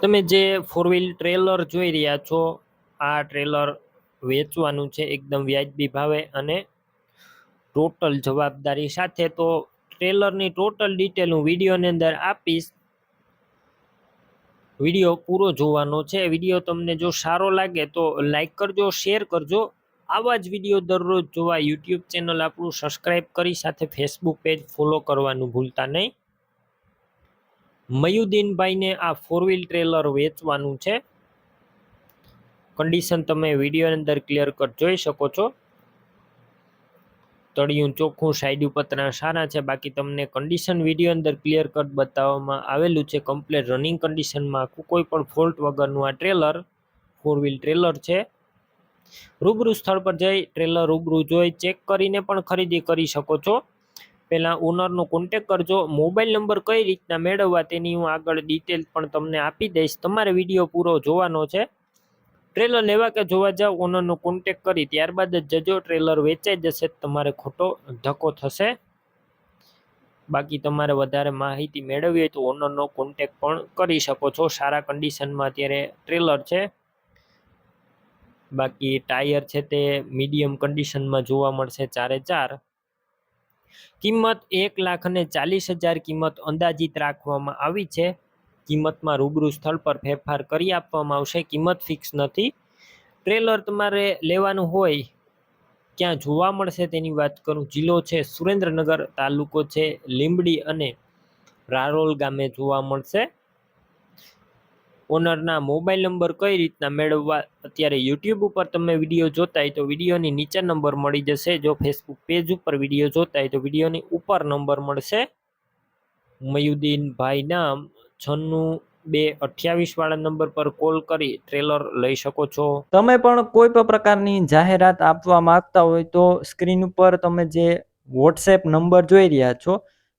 તમે જે four wheel trailer જોઈ રહ્યા છો, આ ટ્રેલર વેચવાનું છે એકદમ વ્યાજબી ભાવે અને ટોટલ જવાબદારી સાથે. તો ટ્રેલરની ટોટલ ડિટેલ હું વિડીયોની અંદર આપીશ. વીડિયો પૂરો જોવાનો છે. વીડિયો તમને જો સારો લાગે તો લાઈક કરજો શેર કરજો. આવા જ વીડિયો દરરોજ જોવા યુટ્યુબ ચેનલ આપણું સબસ્ક્રાઈબ કરી સાથે ફેસબુક પેજ ફોલો કરવાનું ભૂલતા નહીં. મયુદ્દીનભાઈને આ ફોર વ્હીલ ટ્રેલર વેચવાનું છે. કન્ડિશન તમે વિડીયોની અંદર ક્લિયર કટ જોઈ શકો છો. તળિયું ચોખ્ખું સાઈડ પતરા સારા છે. બાકી તમને કન્ડિશન વીડિયો અંદર ક્લિયર કટ બતાવવામાં આવેલું છે. કમ્પ્લેટ રનિંગ કન્ડિશનમાં કોઈ પણ ફોલ્ટ વગરનું આ ટ્રેલર ફોર વ્હીલ ટ્રેલર છે. રૂબરૂ સ્થળ પર જઈ ટ્રેલર રૂબરૂ જોઈ ચેક કરીને પણ ખરીદી કરી શકો છો. પહેલાં ઓનરનો કોન્ટેક કરજો. મોબાઈલ નંબર કઈ રીતના મેળવવા તેની હું આગળ ડિટેલ પણ તમને આપી દઈશ. તમારે વીડિયો પૂરો જોવાનો છે. ટ્રેલર લેવા કે જોવા જાવ ઓનરનો કોન્ટેક કરી, ત્યારબાદ જ જજો. ટ્રેલર વેચાઈ જશે, તમારે ખોટો ધક્કો થશે. બાકી તમારે વધારે માહિતી મેળવવી હોય તો ઓનરનો કોન્ટેક પણ કરી શકો છો. સારા કન્ડિશનમાં અત્યારે ટ્રેલર છે. બાકી ટાયર છે તે મીડિયમ કન્ડિશનમાં જોવા મળશે ચારે ચાર. કિંમત એક લાખ અને ચાલીસ હજાર કિંમત અંદાજિત રાખવામાં આવી છે. કિંમતમાં રૂબરૂ સ્થળ પર ફેરફાર કરી આપવામાં આવશે. કિંમત ફિક્સ નથી. ટ્રેલર તમારે લેવાનું હોય, ક્યાં જોવા મળશે તેની વાત કરું. જિલ્લો છે, સુરેન્દ્રનગર તાલુકો છે, લીંબડી અને રારોલ ગામે જોવા મળશે. ઓનરના મોબાઈલ નંબર કઈ રીતના મેળવવા? અત્યારે યુટ્યુબ ઉપર તમે વીડિયો જોતા હોય તો વિડીયોની નીચે નંબર મળી જશે. જો ફેસબુક પેજ ઉપર વીડિયો જોતા હોય તો વિડીયોની ઉપર નંબર મળશે. મયુદ્દીનભાઈ નામ છન્નું બે અઠ્યાવીસ વાળા નંબર પર કોલ કરી ટ્રેલર લઈ શકો છો. તમે પણ કોઈ પણ પ્રકારની જાહેરાત આપવા માંગતા હોય તો સ્ક્રીન ઉપર તમે જે વોટ્સએપ નંબર જોઈ રહ્યા છો